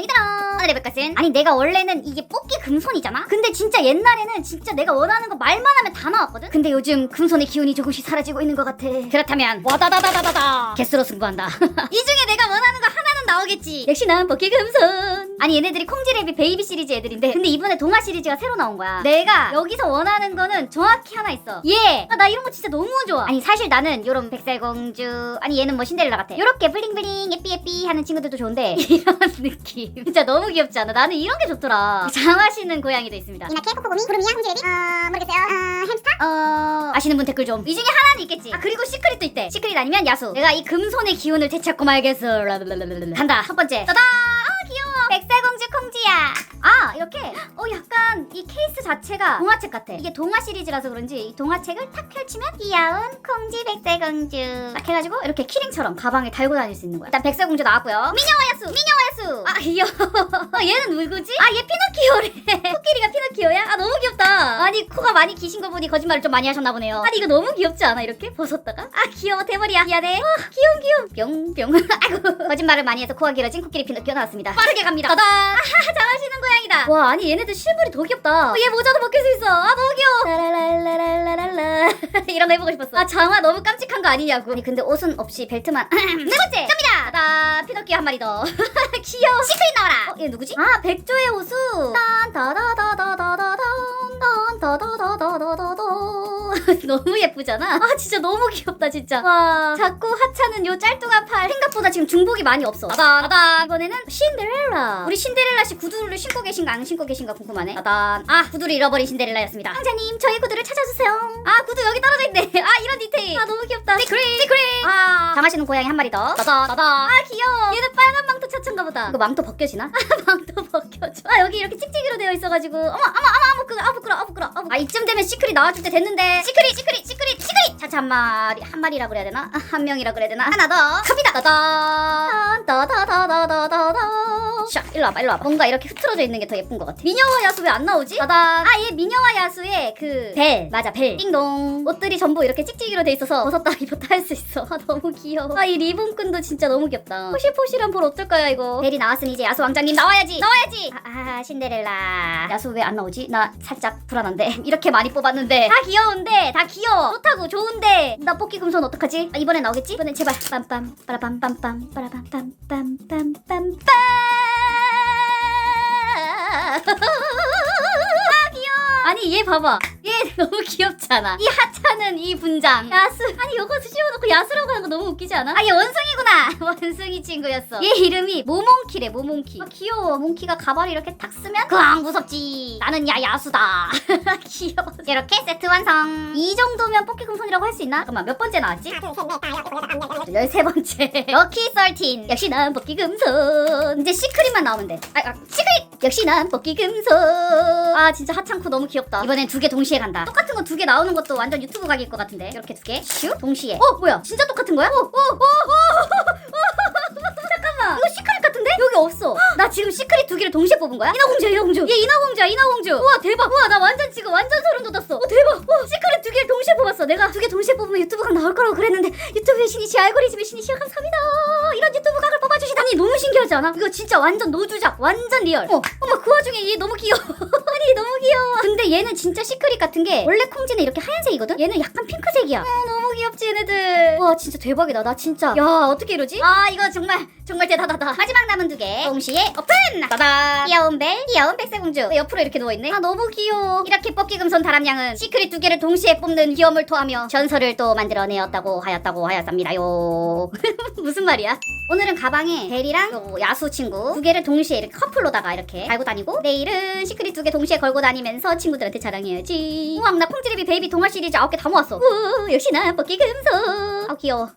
오늘 해볼 것은 아니 내가 원래는 이게 뽑기 금손이잖아? 근데 진짜 옛날에는 진짜 내가 원하는 거 말만 하면 다 나왔거든? 근데 요즘 금손의 기운이 조금씩 사라지고 있는 것 같아. 그렇다면 와다다다다다다 개수로 승부한다. 이 중에 내가 원하는 거하 나오겠지 역시 난 뽑기 금손 아니 얘네들이 콩지레비 베이비 시리즈 애들인데 근데 이번에 동화 시리즈가 새로 나온 거야 내가 여기서 원하는 거는 정확히 하나 있어 얘! 아, 나 이런 거 진짜 너무 좋아 아니 사실 나는 요런 백설공주 아니 얘는 뭐 신데렐라 같아 요렇게 블링블링 예삐 예삐 하는 친구들도 좋은데 이런 느낌 진짜 너무 귀엽지 않아? 나는 이런 게 좋더라 장하시는 고양이도 있습니다 이나케 코코고미 구름이야 홍지레비 어 모르겠어요 어 햄스터 어... 아시는 분 댓글 좀. 이 중에 하나는 있겠지. 아 그리고 시크릿도 있대. 시크릿 아니면 야수. 내가 이 금손의 기운을 되찾고 말겠어. 라라라라라. 간다. 첫 번째. 짜잔! 백설공주 콩지야. 아 이렇게. 어 약간 이 케이스 자체가 동화책 같아. 이게 동화 시리즈라서 그런지 이 동화책을 탁 펼치면 귀여운 콩지 백설공주. 딱 해가지고 이렇게 키링처럼 가방에 달고 다닐 수 있는 거야. 일단 백설공주 나왔고요. 미녀와 야수. 미녀와 야수. 아 귀여워. 아, 얘는 누구지? 아 얘 피노키오래. 코끼리가 피노키오야? 아 너무 귀엽다. 아니 코가 많이 기신 거 보니 거짓말을 좀 많이 하셨나 보네요. 아니 이거 너무 귀엽지 않아 이렇게 벗었다가? 아 귀여워 대머리야. 미안해. 아 귀여움 귀여움. 뿅뿅. 아이고 거짓말을 많이 해서 코가 길어진 코끼리 피노키오 나왔습니다. 빠르게 갑니다. 따단. 아하 잘하시는 고양이다. 와 아니 얘네들 실물이 더 귀엽다. 어, 얘 모자도 벗길 수 있어. 아 너무 귀여워. 라라라라라라라. 이런 거 해보고 싶었어. 아 장화 너무 깜찍한 거 아니냐고. 아니 근데 옷은 없이 벨트만. 네 번째 갑니다. 따단 피노키오 한 마리 더. 귀여워. 시크릿 나와라. 어, 얘 누구지? 아 백조의 호수. 딴다다다다다다단 너무 예쁘잖아. 아 진짜 너무 귀엽다 진짜. 와 자꾸 하찮은 요 짤뚱한 팔 생각보다 지금 중복이 많이 없어. 따단 따단 이번에는 신데렐라. 우리 신데렐라 씨 구두를 신고 계신가 안 신고 계신가 궁금하네. 따단 아 구두를 잃어버린 신데렐라였습니다. 왕자님 저희 구두를 찾아주세요. 아 구두 여기 떨어져 있네. 아 이런 디테일. 아 너무 귀엽다. 시크릿 시크릿. 아 장하시는 고양이 한 마리 더. 따단 따단. 아 귀여워. 얘는 빨간 망토 차천가 보다. 이거 망토 벗겨지나? 망토 벗겨져. 아 여기 이렇게 찍찍이로 되어 있어가지고 어머 어머 어머 어머 그아 아 이쯤 되면 시크릿 나와줄 때 됐는데 시크릿 시크릿 시크릿 시크릿 자자 한 마리 한 마리라 그래야 되나? 아, 한 명이라 그래야 되나? 하나 더 갑니다. 따단 일로 와봐 일로 와봐. 뭔가 이렇게 흐트러져 있는 게 더 예쁜 것 같아. 미녀와 야수 왜 안 나오지? 따단 아얘 미녀와 야수의 그 벨 맞아 벨 띵동 옷들이 전부 이렇게 찍찍이로 돼 있어서 벗었다 입었다 할 수 있어. 아 너무 귀여워. 아 이 리본끈도 진짜 너무 귀엽다. 포실포실한 볼 어떨까요 이거? 벨이 나왔으니 이제 야수 왕자님 나와야지 나와야지. 아, 아 신데렐라 야수 왜 안 나오지? 나 살짝 불안한데 이렇게 많이 뽑았는데 다 귀여운데 다 귀여워 좋다고 좋은데 나 뽑기 금손 어떡하지? 아, 이번엔 나오겠지? 이번엔 제발 빰빰 빠라빰빰빰 빠라빰빰빰빰빰빰 아 귀여워. 아니 얘 봐봐. 얘 너무 귀엽잖아. 이 하찮은 이 분장. 야수 아니 요거 씌워놓고 야수라고 하는 거 너무 웃기지 않아? 아얘 원숭이구나. 원숭이 친구였어. 얘 이름이 모몽키래 모몽키. 아 귀여워. 몽키가 가발을 이렇게 탁 쓰면 그앙 무섭지. 나는 야 야수다. 귀여워. 이렇게 세트 완성. 이 정도면 뽑기 금손이라고 할 수 있나? 잠깐만 몇 번째 나왔지? 열세 번째. 럭키 썰틴. 역시 난 뽑기 금손 이제 시크릿만 나오면 돼. 아, 아 시크릿 역시 난 뽑기 금손 아 진짜 하찮고 너무 귀엽다 이번엔 두 개 동시에 간다 똑같은 거 두 개 나오는 것도 완전 유튜브 각일 것 같은데 이렇게 두개슉 동시에 어 뭐야 진짜 똑같은 거야? 오오오오 잠깐만 이거 시크릿 같은데? 여기 없어 나 지금 시크릿 두 개를 동시에 뽑은 거야? 인어공주야 인어공주 얘 인어공주야 인어공주 우와 대박 우와 나 완전 지금 완전 소름 돋았어 어 대박 어 시크릿 두 개를 동시에 뽑았어 내가 두 개 동시에 뽑으면 유튜브 각 나올 거라고 그랬는데 유튜브의 신이시 알고리즘의 신이시여 감사합니다 이런 유튜브 뽑아주 시다니 너무 신기하지 않아? 이거 진짜 완전 노주작 완전 리얼. 어. 어머 그 와중에 얘 너무 귀여워. 아니 너무 귀여워. 근데 얘는 진짜 시크릿 같은 게 원래 콩지는 이렇게 하얀색이거든? 얘는 약간 핑크색이야. 어 귀엽지 얘네들. 와 진짜 대박이다. 나 진짜. 야 어떻게 이러지? 아 이거 정말 정말 대단하다. 마지막 남은 두 개. 동시에 오픈! 따다 귀여운 벨 귀여운 백설공주. 옆으로 이렇게 누워있네? 아 너무 귀여워. 이렇게 뽑기 금손 다람양은 시크릿 두 개를 동시에 뽑는 귀여움을 토하며 전설을 또 만들어내었다고 하였다고 하였답니다요. 무슨 말이야? 오늘은 가방에 벨이랑 요 야수 친구 두 개를 동시에 이렇게 커플로다가 이렇게 달고 다니고 내일은 시크릿 두 개 동시에 걸고 다니면서 친구들한테 자랑해야지. 우와 나 콩지레비 베이비 동화 시리즈 아홉 개 다 모았어. 우 역시 나 뽑기 금손 아 귀여워